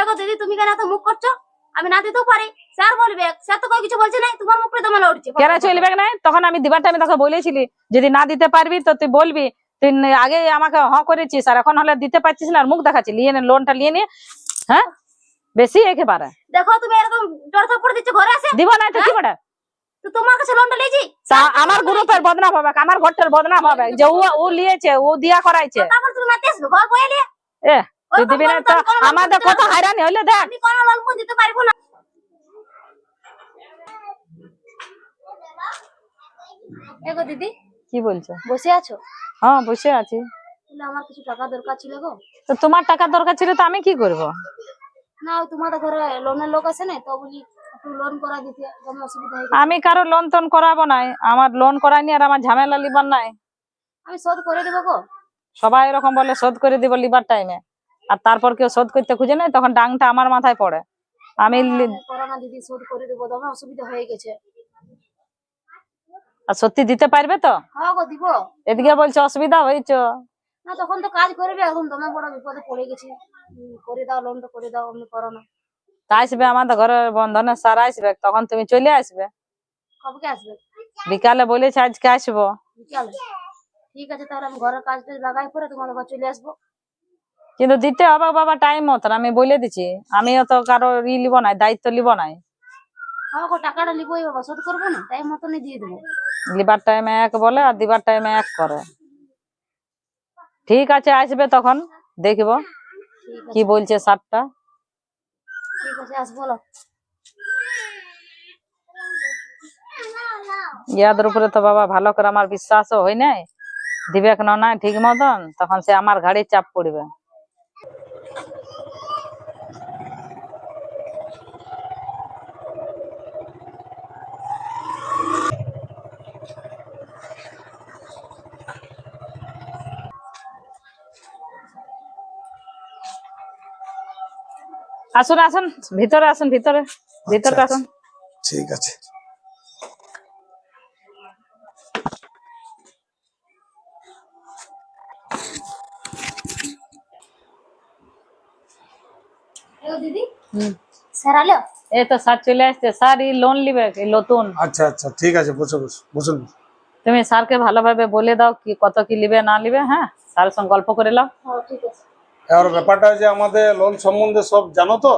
এগো যদি তুমি কেন এত মুখ করছ? আমি না দিতেও পারি। স্যার বলবে স্যার তো কিছু বলছে নাই তোমার মুখে তো মানে উঠছে। কেন চলবে না তখন আমি দিবার টাইমে তোকে বলেছিলি যদি না দিতে পারবি তো তুই বলবি। তুই আগে আমাকে হ করেছিস আর এখন হলে দিতে পারছিস না আর মুখ দেখাচ্ছি নিয়ে নে লোনটা নিয়ে নিয়ে হ্যাঁ? বেশি একেবারে। দেখো তুমি এরকম জোর থাপ্পড় দিচ্ছ ঘরে আসে দিব না তো কি বটে তো তোমার কাছে লোনটা লিয়েছি তা আমার গ্রুপের বদনাম হবে আমার ঘরটার বদনাম হবে যে ও ও লিয়েছে ও দিয়া করাইছে। তারপর তুমি আসবে ঘর বয়ে নিয়ে? এ তুই দিবি না তো আমাদের কত হয়রানি হইলে দেখ। আমি কোনো লোন দিতে পারব না। এগো দিদি কি বলছো? বসে আছো? হ্যাঁ বসে আছি। আমার কিছু টাকা দরকার ছিল গো। তো তোমার টাকা দরকার ছিল তো আমি কি করব? না ওই তোমাদের ঘরে লোনের লোক আছে না তো বলি লোন করা দিতে যেমন অসুবিধা আমি কারও লোন টোন করাবো নাই আমার লোন করাইনি আর আমার ঝামেলা লিবার নাই। আমি শোধ করে দেবো গো। সবাই এরকম বলে শোধ করে দিব লিবার টাইমে আর তারপর কেউ শোধ করতে খুঁজে নেই তখন ডাংটা আমার মাথায় পড়ে। আমি করোনা দিদি শোধ করে দেবো অসুবিধা হয়ে গেছে। আর সত্যি দিতে পারবে তো? হ্যাঁ গো দিব। এদিকে বলছে অসুবিধা হয়েছে? না তখন তো কাজ করবে এখন বড় বিপদে পড়ে গেছি। উম, করে দাও লোনটা করে দাও অমনি করো না। তা আসবে আমাদের ঘরের বন্ধনে আসবে তখন তুমি চলে আসবে। কবে আসবে? বিকালে বলেছে আজকে আসব। বিকালে? ঠিক আছে তাহলে আমি ঘরের কাজটা লাগাই পরে তোমাদের ঘর চলে আসব। কিন্তু দিতে হবে বাবা টাইম মতন আমি বলে দিচ্ছি। আমিও তো কারও ই লিব নাই দায়িত্ব লিব নাই গো টাকাটা নিবোই বাবা শোধ করব না টাইম মতনই দিয়ে দেবো। লিবার টাইমে এক বলে আর দিবার টাইমে এক করে। ঠিক আছে আসবে তখন দেখব কি বলছে স্যারটা। ঠিক আছে আস বলো। ইয়াদের উপরে তো বাবা ভালো করে আমার বিশ্বাসও হয় নাই। দিবে না ঠিক মতন তখন সে আমার ঘাড়ে চাপ পড়বে। আসুন আসুন ভিতরে আসুন ভিতরে ভিতরে আসুন। ঠিক আছে। দিদি। স্যার আলো? এই তো স্যার চলে আসছে। স্যার লোন নিবে নতুন। আচ্ছা আচ্ছা ঠিক আছে বসে বসে বসুন তুমি স্যারকে ভালোভাবে বলে দাও কি কত কি লিবে না লিবে হ্যাঁ? স্যারের সঙ্গে গল্প করে নাও। হ্যাঁ ঠিক আছে। এবার ব্যাপারটা যে আমাদের লোন সম্বন্ধে সব জানো তো?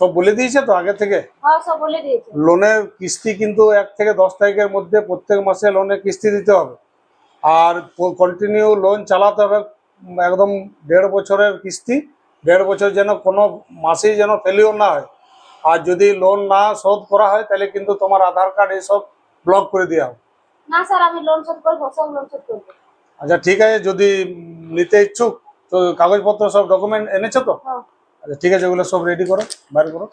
সব বলে দিয়েছে তো আগে থেকে? হ্যাঁ সব বলে দিয়েছে। লোনের কিস্তি কিন্তু এক থেকে দশ তারিখের মধ্যে প্রত্যেক মাসে লোনের কিস্তি দিতে হবে। আর কন্টিনিউ লোন চালাতে হবে একদম দেড় বছরের কিস্তি। দেড় বছর যেন কোনো মাসেই যেন ফেলিওর না হয়। আর যদি লোন না শোধ করা হয় তাহলে কিন্তু তোমার আধার কার্ড এসব ব্লক করে দেওয়া হবে। না স্যার আমি লোন শোধ করব সব লোন শোধ করব। আচ্ছা ঠিক আছে যদি নিতে ইচ্ছুক তো কাগজপত্র সব ডকুমেন্ট এনেছো তো? হ্যাঁ। আচ্ছা ঠিক আছে ওগুলো সব রেডি করো বাইর করো।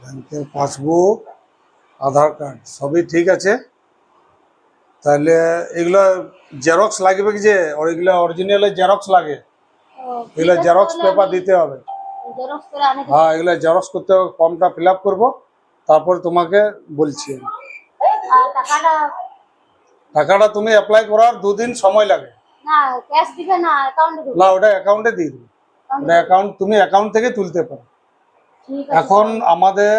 ব্যাংকের পাসবুক আধার কার্ড সবই ঠিক আছে। তাহলে এগুলো জেরক্স লাগবে কি যে এগুলো অরিজিনালে জেরক্স লাগে? এগুলো জেরক্স পেপার দিতে হবে। জেরক্স করে আনে হ্যাঁ এগুলো জেরক্স করতে হবে ফর্মটা ফিল আপ করব তারপর তোমাকে বলছি টাকাটা টাকাটা তুমি অ্যাপ্লাই করার দুদিন সময় লাগে। না ক্যাশ দিবে না অ্যাকাউন্টে দেবে। না ওটা অ্যাকাউন্টে দিয়ে দেবে। ওটা অ্যাকাউন্ট তুমি অ্যাকাউন্ট থেকে তুলতে পারো। এখন আমাদের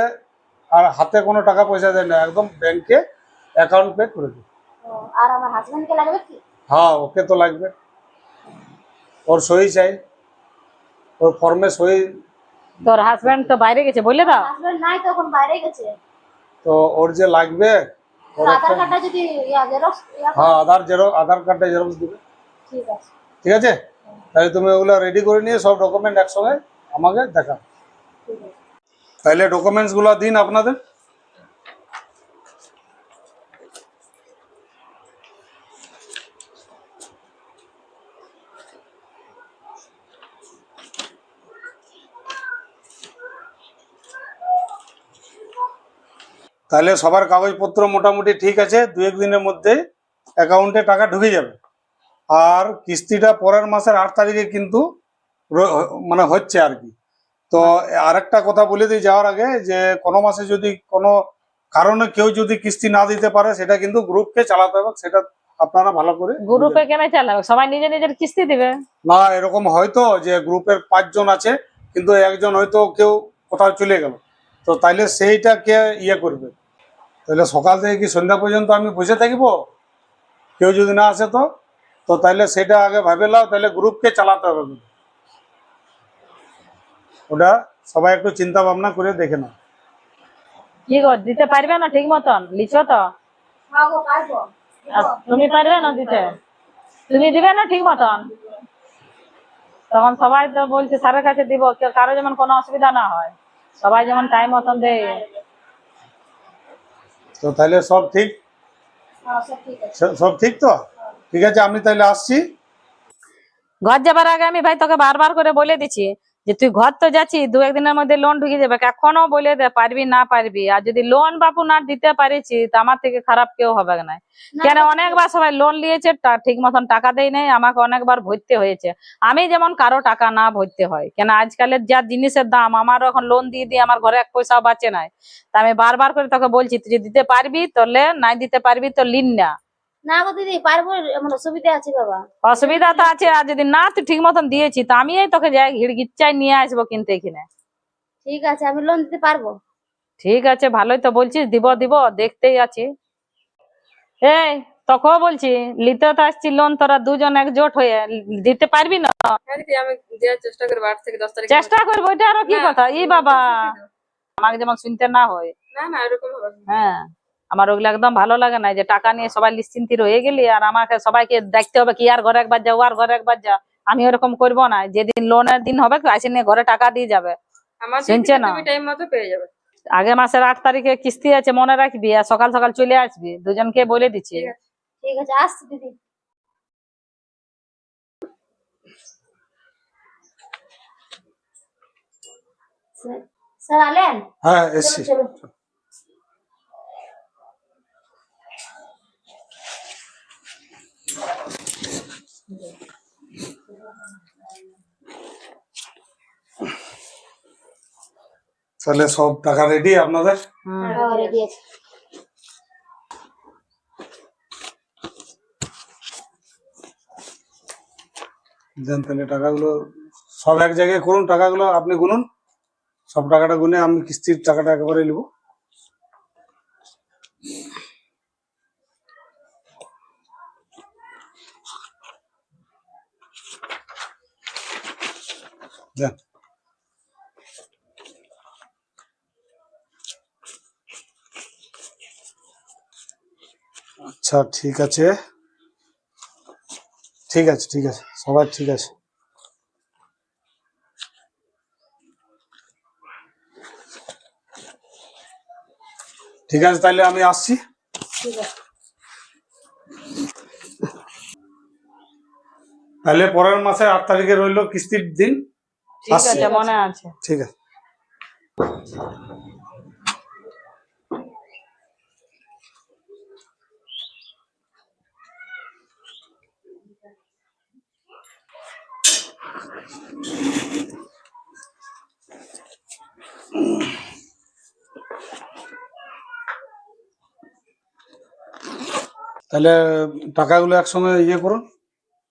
আর হাতে কোনো টাকা পয়সা দেয় না একদম ব্যাংকে অ্যাকাউন্ট পে করে ও, আর আমার হাজবেন্ডকে লাগবে কি? হ্যাঁ ওকে তো লাগবে। ওর সই চাই। ওর ফর্মে সই। তোর হাজবেন্ড তো বাইরে গেছে বলে দাও। হাজবেন্ড নাই তো এখন বাইরে গেছে। তো ওর যে লাগবে আধার একটা কার্ডটা যদি ইয়া জেরক্স ইয়া হ্যাঁ আধার জেরো আধার কার্ডটা জেরক্স দিবে ঠিক আছে ঠিক আছে তাহলে তুমি ওগুলো রেডি করে নিয়ে সব ডকুমেন্ট একসঙ্গে আমাকে দেখা ঠিক আছে তাহলে ডকুমেন্টসগুলো দিন আপনাদের তাহলে সবার কাগজপত্র মোটামুটি ঠিক আছে দু এক দিনের মধ্যে অ্যাকাউন্টে টাকা ঢুকে যাবে। আর কিস্তিটা পরের মাসের আট তারিখে কিন্তু মানে হচ্ছে আর কি। তো আরেকটা কথা বলে দিই যাওয়ার আগে যে কোনো মাসে যদি কোনো কারণে কেউ যদি কিস্তি না দিতে পারে সেটা কিন্তু গ্রুপকে চালাতে হবে সেটা আপনারা ভালো করে গ্রুপে কেন চালাবে? সবাই নিজে নিজের কিস্তি দিবে। না এরকম হয়তো যে গ্রুপের পাঁচজন আছে কিন্তু একজন হয়তো কেউ কোথাও চলে গেল। তো তাইলে সেইটা কে ইয়ে করবে? তাহলে সকাল থেকে কি সন্ধ্যা পর্যন্ত আমি বসে থাকব? কেউ যদি না আসে তো? তো তাইলে সেটা আগে ভাবে নাও তাহলে গ্রুপকে চালাতে হবে ওটা সবাই একটু চিন্তা ভাবনা করে দেখে নাও। কি গো দিতে পারবে না ঠিক মতন? লিখো তো? হ্যাঁ তুমি পারবে না দিতে? তুমি দিবে না ঠিক মতন? তখন সবাই তো বলছে স্যারের কাছে দিব। কারও যেমন কোনো অসুবিধা না হয়। সবাই যেমন টাইম মতন দেয়। তো তাহলে সব ঠিক? হ্যাঁ সব ঠিক সব ঠিক তো? ঠিক আছে আমি তাহলে আসছি। ঘর যাবার আগে আমি ভাই তোকে বারবার করে বলে দিচ্ছি যে তুই ঘর তো যাচ্ছি দু একদিনের মধ্যে লোন ঢুকে যাবে এখনও বলে দে পারবি না পারবি। আর যদি লোন বাপু না দিতে পারিছি তো আমার থেকে খারাপ কেউ হবে না। কেন অনেকবার সবাই লোন নিয়েছে ঠিক মতন টাকা দেয় নাই আমাকে অনেকবার ভরতে হয়েছে। আমি যেমন কারও টাকা না ভরতে হয় কেন আজকালের যা জিনিসের দাম আমারও এখন লোন দিয়ে দিয়ে আমার ঘরে এক পয়সাও বাঁচে নাই। তা আমি বারবার করে তোকে বলছি তুই যদি দিতে পারবি তাহলে নাই দিতে পারবি তো লিন না। না গো দিদি পারব এমন অসুবিধা আছে বাবা অসুবিধা তো আছে আর যদি না তুই ঠিক মতন দিয়েছি তো আমি এই তোকে যাই নিয়ে আসব কিনতে এখানে ঠিক আছে আমি লোন দিতে পারব ঠিক আছে ভালোই তো বলছিস দিব দিব দেখতেই আছি এই তোকেও বলছি নিতে তো আসছি লোন তোরা দুজন একজোট হয়ে দিতে পারবি না হ্যাঁ আমি চেষ্টা করব আট থেকে দশ তারিখ চেষ্টা করব এটা আরও কি কথা ই বাবা আমাকে যেমন শুনতে না হয় না না এরকম হবে হ্যাঁ আমার ওগুলো একদম ভালো লাগে না যে টাকা নিয়ে সবাই নিশ্চিন্তি রয়ে গেলি আর আমাকে সবাইকে দেখতে হবে কি আর ঘরে একবার যা ও আর ঘরে একবার যা আমি ওরকম করব না যেদিন লোনের দিন হবে আসে নিয়ে ঘরে টাকা দিয়ে যাবে। আমার শুনছে না? আগে মাসের আট তারিখে কিস্তি আছে মনে রাখবি আর সকাল সকাল চলে আসবি দুজনকে বলে দিচ্ছি। ঠিক আছে। আসছি দিদি। স্যার- স্যার আলেন? হ্যাঁ এসছি। তাহলে সব টাকা রেডি আপনাদের? হুম। হ্যাঁ রেডি আছে। দেন তাহলে টাকাগুলো সব এক জায়গায় করুন টাকাগুলো আপনি গুনুন। সব টাকাটা গুনে আমি কিস্তির টাকাটা একেবারে নেব। দেন আচ্ছা ঠিক আছে। ঠিক আছে ঠিক আছে। সবাই ঠিক আছে। ঠিক আছে তাহলে আমি আসছি। তাহলে পরের মাসে আট তারিখে রইল কিস্তির দিন। ঠিক আছে মনে আছে। ঠিক আছে। তাহলে টাকাগুলো একসঙ্গে ইয়ে করুন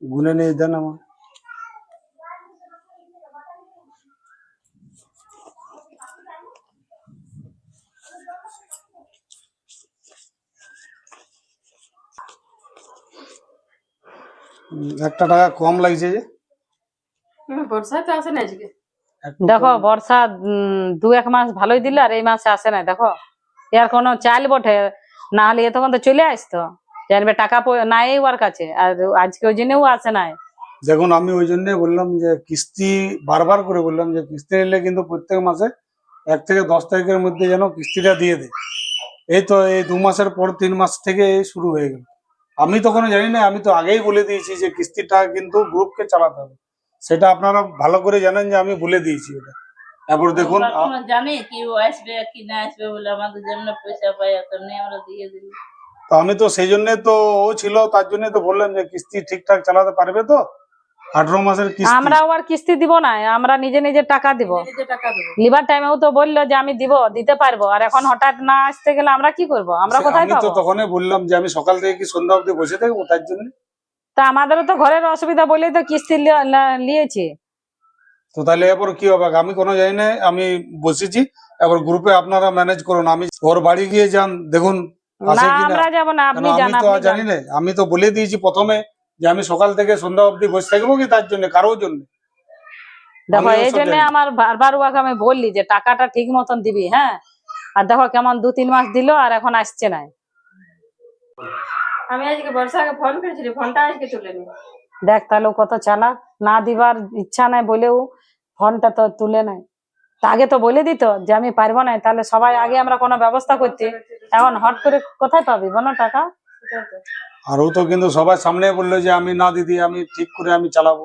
গুনে নিয়ে দেন আমার। একটা টাকা কম লাগছে যে। হুম, আসে না আজকে দেখো বর্ষা দু এক মাস ভালোই দিল আর এই মাসে আসে না দেখো। এর কোনো চাল বটে না হলে এ তখন তো চলে আসতো জানবে টাকা নাই ওর কাছে আর আজকে ওই জন্যও আসে নাই। দেখুন আমি ওই জন্য বললাম যে কিস্তি বারবার করে বললাম যে কিস্তি নিলে কিন্তু প্রত্যেক মাসে এক থেকে দশ তারিখের মধ্যে যেন কিস্তিটা দিয়ে দেয়। এই তো এই দু মাসের পর তিন মাস থেকে এই শুরু হয়ে গেল। আমি তো কোনো জানি না আমি তো আগেই বলে দিয়েছি যে কিস্তিটা কিন্তু গ্রুপকে চালাতে হবে। সেটা আপনারা ভালো করে জানেন যে আমি বলে দিয়েছি এটা। তারপর দেখুন জানি কি ও আসবে কি না আসবে বলে আমাদের জন্য পয়সা পাই তেমনি আমরা দিয়ে দিই। তো আমি তো সেই জন্য তো ও ছিল তার জন্য তো বললাম যে কিস্তি ঠিকঠাক চালাতে পারবে তো? আঠারো মাসের কিস্তি। আমরা আর কিস্তি দিব না আমরা নিজে নিজে টাকা দিব। নিজে টাকা দেবো। লিবার টাইমেও তো বলল যে আমি দিব দিতে পারব আর এখন হঠাৎ না আসতে গেলে আমরা কি করব? আমরা কোথায় আমি তো তখনই বললাম যে আমি সকাল থেকে কি সন্ধ্যা অবধি বসে থাকব তার জন্য? তা আমাদেরও তো ঘরের অসুবিধা বলেই তো কিস্তি নিয়েছি তো তাহলে এরপর কি হবে? আমি কোনো জানি না আমি বসেছি। এবার গ্রুপে আপনারা ম্যানেজ করুন আমি ওর বাড়ি গিয়ে যান দেখুন না আমরা যাব না কেন আপনি আমি তো জানি না আমি তো বলে দিয়েছি প্রথমে। যে আমি সকাল থেকে সন্ধ্যা অবধি বসে থাকব কি তার জন্য? কারোর জন্য? দেখো এই জন্য আমার বারবার ওকে আমি বললি যে টাকাটা ঠিক মতন দিবি হ্যাঁ? আর দেখো কেমন দু তিন মাস দিল আর এখন আসছে না। আমি আজকে বর্ষাকে ফোন করেছিলি ফোনটা আজকে তুলেনি দেখ তাহলে ও কত চালাক। না দিবার ইচ্ছা নাই বলেও ফোনটা তো তুলে তা আগে তো বলে দিত যে আমি পারব না তাহলে সবাই আগে আমরা কোনো ব্যবস্থা করছি এখন হট করে কোথায় পাবি? বলো টাকা। আর ও তো কিন্তু সবাই সামনে বলল যে আমি, না দিদি, আমি ঠিক করে আমি চালাবো।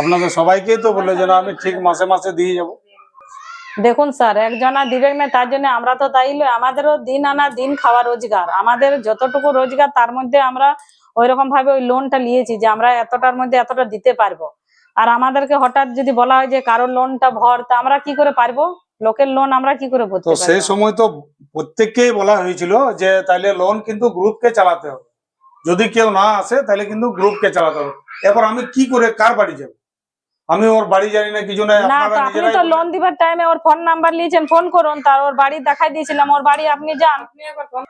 আপনাদের সবাইকেই তো বলল যে আমি ঠিক মাসে মাসে দিয়ে যাব। দেখুন স্যার, একজনা দিবেন না, তার জন্য আমরা তো তাই আমাদেরও দিন আনা দিন খাওয়া রোজগার। আমাদের যতটুকু রোজগার, তার মধ্যে আমরা ওইরকম ভাবে ওই লোনটা নিয়েছি যে আমরা এতটার মধ্যে এতটা দিতে পারব। আর আমাদেরকে হঠাৎ যদি বলা হয় যে কারোর লোনটা ভর, তা আমরা কি করে পারব? লোকের লোন আমরা কি করে ভরতে তো সেই সময় তো প্রত্যেককেই বলা হয়েছিল যে তাহলে লোন কিন্তু গ্রুপকে চালাতে হবে। যদি কেউ না আসে তাহলে কিন্তু গ্রুপকে চালাতে হবে। এরপর আমি কি করে কার বাড়ি যাব? আমি ওর বাড়ি জানি না কিছু নাই না আপনি তো লোন দিবার টাইমে ওর ফোন নাম্বার নিয়েছেন ফোন করুন তার ওর বাড়ি দেখাই দিয়েছিলাম ওর বাড়ি আপনি যান। আপনি একবার ফোন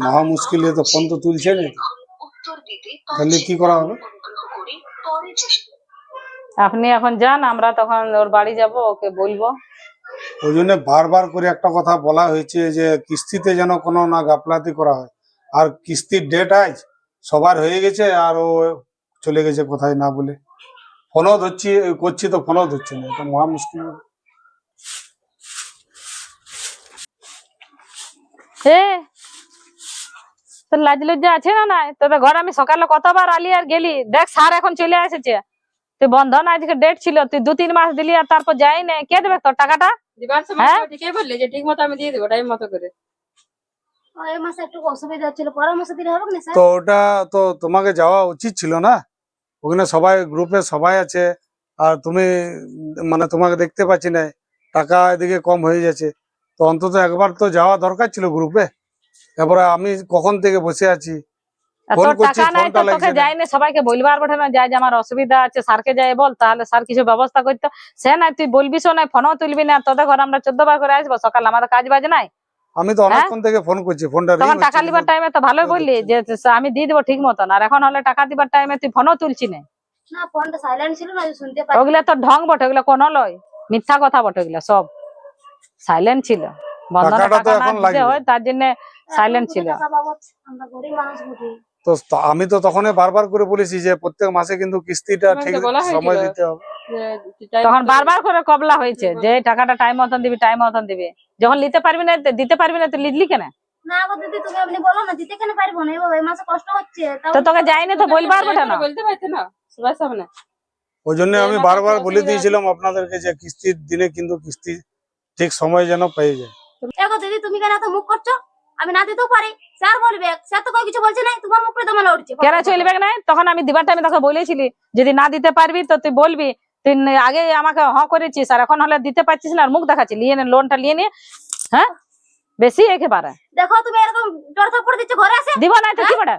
মহা মুশকিল তো ফোন তো তুলছে না তাহলে কি করা হবে? আপনি এখন যান আমরা তখন ওর বাড়ি যাব ওকে বলব। ওই জন্য বারবার করে একটা কথা বলা হয়েছে যে কিস্তিতে যেন কোনো না গাফলাতি করা হয়। আর কিস্তির ডেট আজ সবার হয়ে গেছে আর ও চলে গেছে কোথায় না বলে। ফোনও ধরছি করছি তো ফোনও ধরছে না এটা মহা মুশকিল। এ লাজ লজ্জা আছে না নাই তোদের ঘর আমি সকালে কতবার আলি আর গেলি? দেখ স্যার এখন চলে এসেছে। তুই বন্ধন আজকে ডেট ছিল তুই দু তিন মাস দিলি আর তারপর যাই না। কে দেবে তোর টাকাটা? হ্যাঁ? বললি যে ঠিক মতো আমি দিয়ে দেবো টাইম মতো করে? ও, এই মাসে একটু অসুবিধা হচ্ছিল পরের মাসে দিলে হবে না স্যার? তো ওটা তো তোমাকে যাওয়া উচিত ছিল না? ওখানে সবাই গ্রুপে সবাই আছে আর তুমি মানে তোমাকে দেখতে পাচ্ছি না টাকা এদিকে কম হয়ে যাচ্ছে। তো অন্তত একবার তো যাওয়া দরকার ছিল গ্রুপে এবারে আমি কখন থেকে বসে আছি? ফোন করছি, টাকা নাই তো ফোনটা লাগছে না। যাই না সবাইকে বলবার বটে না যায় যে আমার অসুবিধা আছে স্যারকে যাই বল তাহলে স্যার কিছু ব্যবস্থা করতো। সে নাই তুই বলবিস না ফোনও তুলবি না তোদের ঘর আমরা চোদ্দ বার করে আসব সকাল আমাদের কাজ বাজ নাই? আমি তো অনেকক্ষণ থেকে ফোন করছি ফোনটা ring হ্যাঁ? তখন হচ্ছে টাকা লিবার টাইমে তো ভালোই বললি যে আমি দিয়ে দেবো ঠিক মতন আর এখন হলে টাকা দিবার টাইমে তুই ফোনও তুলছি না। না ফোনটা সাইলেন্ট ছিল না শুনতে পাই ওগুলা তো ঢং বটে ওগুলা কোনো লয় মিথ্যা কথা বটে ওগুলা সব। সাইলেন্ট ছিল। বন্ধনে টাকাটা তো টাকা না এখন দিতে লাগবে। হয় তার জন্য সাইলেন্ট ছিল। তো আমি তো তখনই বারবার করে বলেছি যে প্রত্যেক মাসে কিন্তু কিস্তিটা ঠিক সময় দিতে হবে। তখন বারবার করে কবলা হয়েছে যে টাকাটা টাইম মতন দিবি টাইম মতন দিবি। যখন নিতে পারবি না দিতে পারবি না তুই লিখলি কেন? না গো দিদি তুমি আপনি বলো না দিতে কেন পারব না? এবার এই মাসে কষ্ট হচ্ছে তাও তো তোকে যাইনি তো বলবার বটে না। বলতে পারছে না সবার সামনে। ওই জন্য আমি বারবার বলে দিয়েছিলাম আপনাদেরকে যে কিস্তির দিনে কিন্তু কিস্তি ঠিক সময় যেন পেয়ে যায়। দিদি তুমি কেন এত মুখ করছ? আমি না দিতেও পারি। স্যার বলবে স্যার তো কিছু বলছে নাই তোমার মুখে দমে উঠছে। কেন চলবে না? তখন আমি দিবার টাইমে তোকে বলেছিলি যদি না দিতে পারবি তো তুই বলবি। তুই আগে আমাকে হ করেছিস আর এখন হলে দিতে পারছিস না আর মুখ দেখাচ্ছি নিয়ে নে লোনটা নিয়ে নিয়ে হ্যাঁ? বেশি একেবারে। দেখো তুমি এরকম জোর থাপ্পড় দিচ্ছ ঘরে আসে দিব না তো কি বটে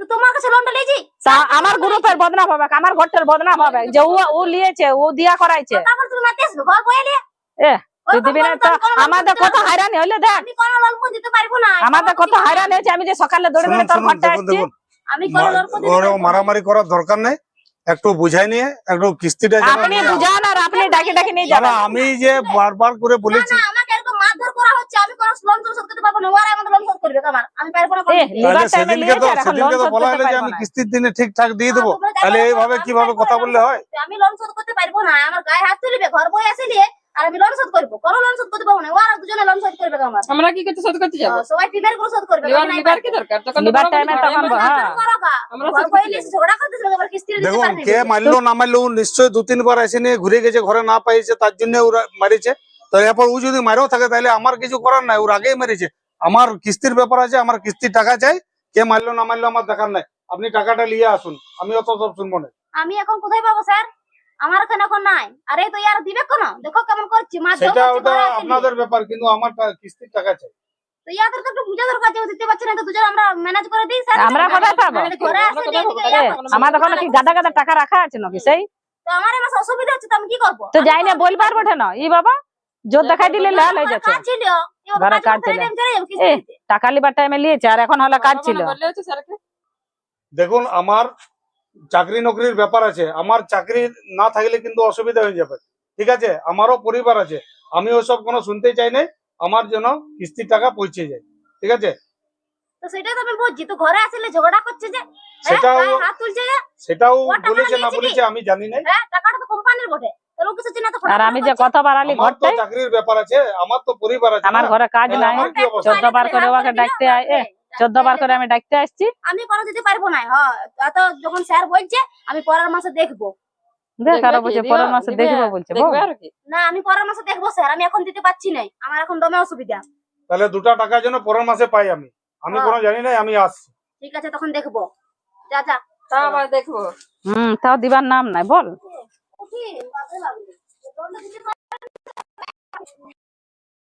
তো তোমার কাছে লোনটা লিয়েছি তা আমার গ্রুপের বদনাম হবে আমার ঘরটার বদনাম হবে। যে ও ও লিয়েছে ও দিয়া করাইছে। তারপর তুমি মাতে আসবে ঘর বয়ে নিয়ে। এ না আমাদের কত হয়রানি হইলে দেখ। আমি কোনো লোন ফোন দিতে পারব না। আমাদের কত হয়রানি হয়েছে আমি যে সকালে দৌড়ে দৌড়ে তোর ঘরটা আসছি। দেখুন। আমি কোনো লোন ফোন দিতে ওরে পারব না। মারামারি করার দরকার নেই একটু বুঝাই নিয়ে একটু কিস্তিটা যেন আপনি বুঝান আর আপনি ডাকি ডাকি নিয়ে যাবেন। আমি যে বারবার করে বলেছি। আমি। কিস্তির দিনে ঠিকঠাক দিয়ে দেবো। তাহলে এইভাবে কীভাবে কথা বললে হয়? আমি লোন শোধ করতে পারব না আমার গায়ে হাত তুলবে ঘর বই আসে নিয়ে আর আমি লোন শোধ করব। কোনো লোন শোধ করতে পারব না। ওরা দুজনে লোন শোধ করবে আমার আমরা কি করতে শোধ করতে যাব? সবাই টিমেরগুলো শোধ করবে। লিবার কি দরকার? তখন লিবার টাইমে তখন হ্যাঁ। আমরা করতে যাব। ঝগড়া এবার কিস্তির দিতে দেখুন। কে মারলো না নিশ্চয়ই দু তিনবার এসে নিয়ে ঘুরে গেছে ঘরে না পাইছে তার জন্য ওরা মারিছে। তো এরপর ও যদি মারেও থাকে তাহলে আমার কিছু করার নাই ওর আগেই মেরেছে। আমার কিস্তির ব্যাপার আছে আমার কিস্তির টাকা চাই কে মারলো না মারলো আমার দেখার নাই। আপনি টাকাটা নিয়ে আসুন আমি অত সব শুনব না। আমি এখন কোথায় পাবো স্যার? আমার এখানে এখন নাই? আরে তো ইয়ার দিবে কোন? দেখো কেমন করছি মাছ সেটা ওটা আপনাদের ব্যাপার কিন্তু আমার কিস্তির টাকা চাই। তো ইয়াদের তো একটু বুঝা দরকার যে দিতে পারছে না তো দুজন আমরা ম্যানেজ করে দিই স্যার। আমরা কোথায় পাবো? আমরা ইয়া করছে। আমার তখন কি গাদা গাদা টাকা রাখা আছে নাকি? সেই? তো আমার এবার অসুবিধা হচ্ছে তো আমি কি করব? তো যাই না বল পারব না ই বাবা জোর দেখাই দিলে লাল হয়ে যাচ্ছে। কাজ ছিল। টাকা লিবার টাইমে নিয়েছে আর এখন হলো কাজ ছিল। দেখুন আমার চাকরি নকরির ব্যাপার আছে। আমার চাকরি না থাকলে কিন্তু অসুবিধা হয়ে যাবে। ঠিক আছে? আমারও পরিবার আছে। আমি ওসব কোনো শুনতে চাই না আমার জন্য কিস্তির টাকা পৌঁছে যায়। ঠিক আছে? তো সেটাই তো আমি বুঝছি তো ঘরে আসলে ঝগড়া করছে যে হ্যাঁ, সেটাও হাত তুলছে যে সেটাও বলেছে না বলেছে আমি জানি না হ্যাঁ টাকাটা তো কোম্পানির বটে। তো লোক কিছু চিনা তো আর আমি যে কত বাড়ালি আমার তো চাকরির ব্যাপার আছে আমার তো পরিবার আছে আমার ঘরে কাজ নাই? চোদ্দ বার করে ওকে ডাকতে আয় চোদ্দ বার করে আমি ডাকতে আসছি। আমি কোনো দিতে পারব না হ্যাঁ এত যখন স্যার বলছে আমি পরের মাসে দেখব। দেখ আরও বলছে পরের মাসে দেখব বলছে বল। দেখবে আর কি? না আমি পরের মাসে দেখব স্যার। আমি এখন দিতে পারছি না আমার এখন দমে অসুবিধা। তাহলে দুটা টাকা যেন পরের মাসে পাই আমি। আমি। কোনো জানি না আমি আসছি। ঠিক আছে তখন দেখব। যা যা। তা আবার দেখব। হুম তাও দিবার নাম নাই বল।